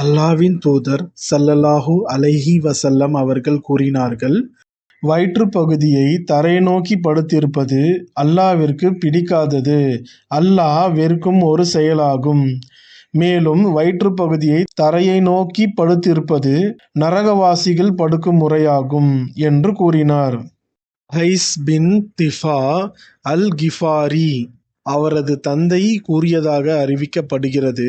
அல்லாவின் தூதர் சல்லல்லாஹு அலைஹி வசல்லம் அவர்கள் கூறினார்கள் வயிற்றுப்பகுதியை தரை நோக்கி படுத்திருப்பது அல்லாவிற்கு பிடிக்காதது. அல்லாஹ் வெறுக்கும் ஒரு செயலாகும். மேலும் வயிற்றுப் பகுதியை தரையை நோக்கி படுத்திருப்பது நரகவாசிகள் படுக்கும் முறையாகும் என்று கூறினார். ஹைஸ் பின் திஃபா அல் கிஃபாரி அவரது தந்தை கூறியதாக அறிவிக்கப்படுகிறது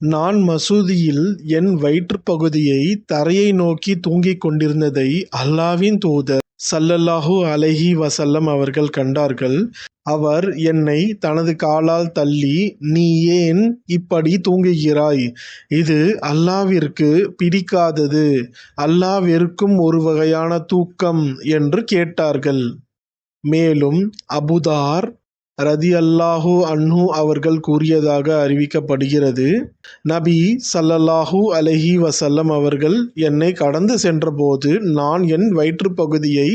நான் மசூதியில் என் வயிற்றுப் பகுதியை தரையை நோக்கி தூங்கிக் கொண்டிருந்ததை அல்லாவின் தூதர் சல்லல்லாஹு அலைஹி வசல்லம் அவர்கள் கண்டார்கள். அவர் என்னை தனது காலால் தள்ளி நீ ஏன் இப்படி தூங்குகிறாய்? இது அல்லாவிற்கு பிடிக்காதது. அல்லாஹ் வெறுக்கும் ஒரு வகையான தூக்கம் என்று கேட்டார்கள். மேலும் அபுதார் ரதி அல்லாஹு அன்ஹு அவர்கள் கூறியதாக அறிவிக்கப்படுகிறது. நபி சல்லல்லாஹூ அலைஹி வசல்லம் அவர்கள் என்னை கடந்து சென்றபோது நான் என் வயிற்றுப் பகுதியை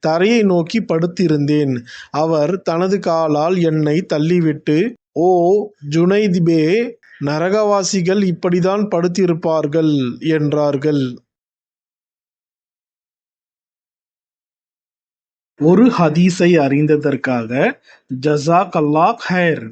தரையை நோக்கி படுத்திருந்தேன். அவர் தனது காலால் என்னை தள்ளிவிட்டு ஓ ஜுனைதிபே நரகவாசிகள் இப்படித்தான் படுத்திருப்பார்கள் என்றார்கள். ஒரு ஹதீஸை அறிந்ததற்காக ஜஸாக் அல்லாஹ் ஹைர்